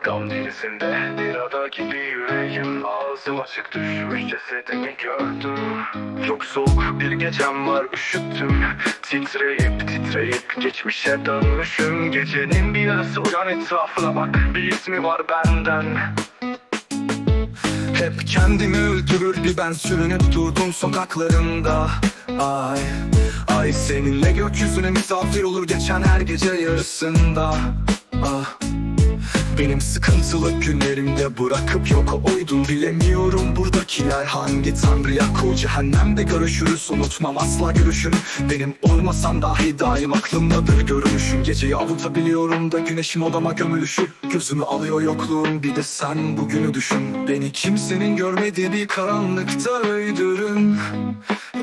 Gam denizinde bir ada gibi yüreğim. Ağzım açık düşmüş cesedimi gördüm. Çok soğuk bir gecem var üşüttüm. Titreyip titreyip geçmişe dönmüşüm. Gecenin bir yarısı uyan etrafına bak Bir ismi var benden. Hep kendimi öldürür bir ben sürünüp durdum sokaklarında. Ay, ay seninle gökyüzüne misafir olur geçen her gece yarısında. Ah, benim sıkıntılı günlerimde bırakıp yok oydum. Bilemiyorum buradakiler hangi tanrıya koy Cehennemde görüşürüz unutmam asla görüşünü Benim olmasam dahi daim aklımdadır görünüşün Geceyi avutabiliyorum da güneşin odama gömülüşü. Gözümü alıyor yokluğum bir de sen bugünü düşün. Beni kimsenin görmediği bir karanlıkta öldürün. Ee,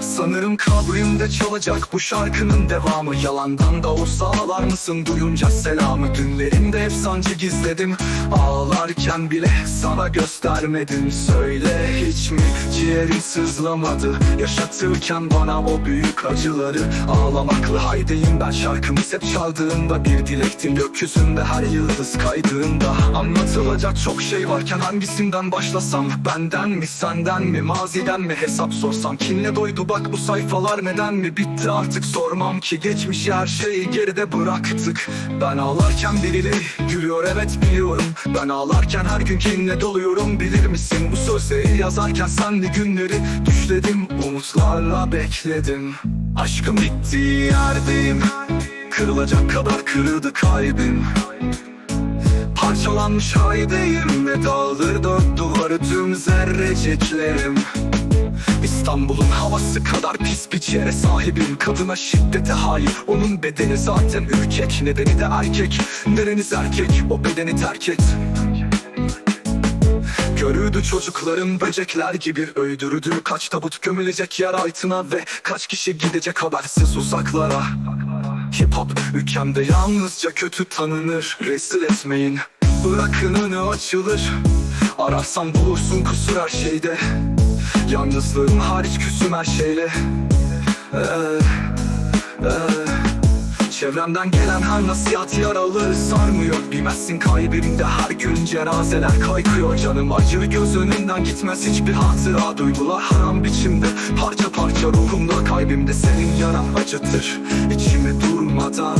Sanırım kabrimde çalacak bu şarkının devamı. Yalandan da olsa ağlar mısın? Duyunca selamı Dünlerimde hep sancı gizledim. Ağlarken bile sana göstermedim. Söyle hiç mi ciğerin sızlamadı? Yaşatırken bana o büyük acıları Ağlamaklı haydeyim ben. Şarkımız hep çaldığında Bir dilektim. Gökyüzünde her yıldız kaydığında Anlatılacak çok şey varken hangisinden başlasam? Benden mi senden mi maziden mi hesap sorsam? Kinle doydu bak bu sayfalar neden mi? Bitti artık sormam ki. Geçmiş her şeyi geride bıraktık. Ben ağlarken birileri gülüyor evet biliyorum. Ben ağlarken her gün kinle doluyorum. Bilir misin Bu sözleri yazarken senli günleri düşledim Umutlarla bekledim. Aşkım bittiği yerdeyim. Kırılacak kadar kırıldı kalbim. Parçalanmış haydeyim ve dağılır dört duvarı tüm zerreciklerim İstanbul'un havası kadar pis bir yere sahibim. Kadına şiddete hayır Onun bedeni zaten ürkek. Nedeni de erkek Nereniz erkek? O bedeni terk et. Görürdü çocukların böcekler gibi. Öldürüdü Kaç tabut gömülecek yer altına ve kaç kişi gidecek habersiz uzaklara. Hip hop ülkemde yalnızca kötü tanınır. Rezil etmeyin bırakın önü açılır. Ararsan bulursun kusur her şeyde Yalnızlığım hariç küsüm her şeyle. Ee, ee. Çevremden gelen her nasihat yaralı sarmıyor. Bilmezsin kalbimde her gün cenazeler kaykıyor. Canım acır göz önünden gitmez hiçbir hatıra. Duygular haram biçimde parça parça ruhumda. Kalbimde senin yaran acıtır içimi durmadan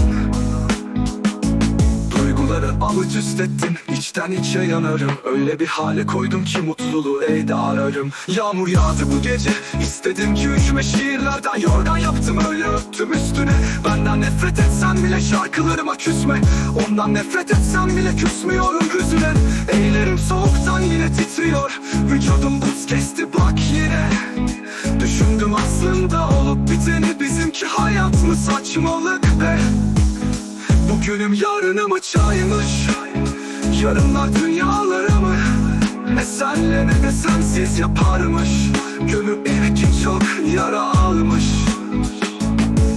Alıcı üstlettin içten içe yanarım. Öyle bir hale koydum ki mutluluğu evde ararım. Yağmur yağdı bu gece istedim ki üşüme şiirlerden Yorgan yaptım. Öyle öptüm üstüne Benden nefret etsen bile şarkılarıma küsme. Ondan nefret etsen bile küsmüyorum hüzüne. Ellerim soğuktan yine titriyor Vücudum buz kesti bak yine. Düşündüm aslında olup biteni bizimki hayat mı saçmalık be Bugünüm yarınımı çaymış? Yarınlar dünyalarımı Ne senle ne de sensiz yaparmış. Gönül bir çok yara almış.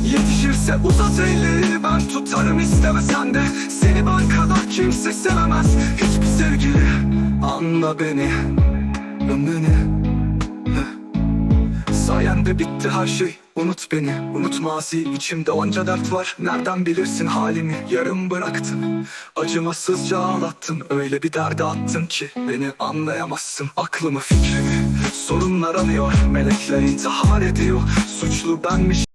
Yetişirse uzat ellerini ben tutarım istemesen de. Seni ben kadar kimse sevemez. Hiçbir sevgili anla beni. Ömrünü. Sayende bitti her şey Unut beni, unut mazi içimde onca dert var. Nereden bilirsin halimi? Yarım bıraktın. Acımasızca ağlattın. Öyle bir derde attın ki Beni anlayamazsın. Aklımı fikrimi Sorunlar anıyor. Melekler intihar ediyor. Suçlu benmiş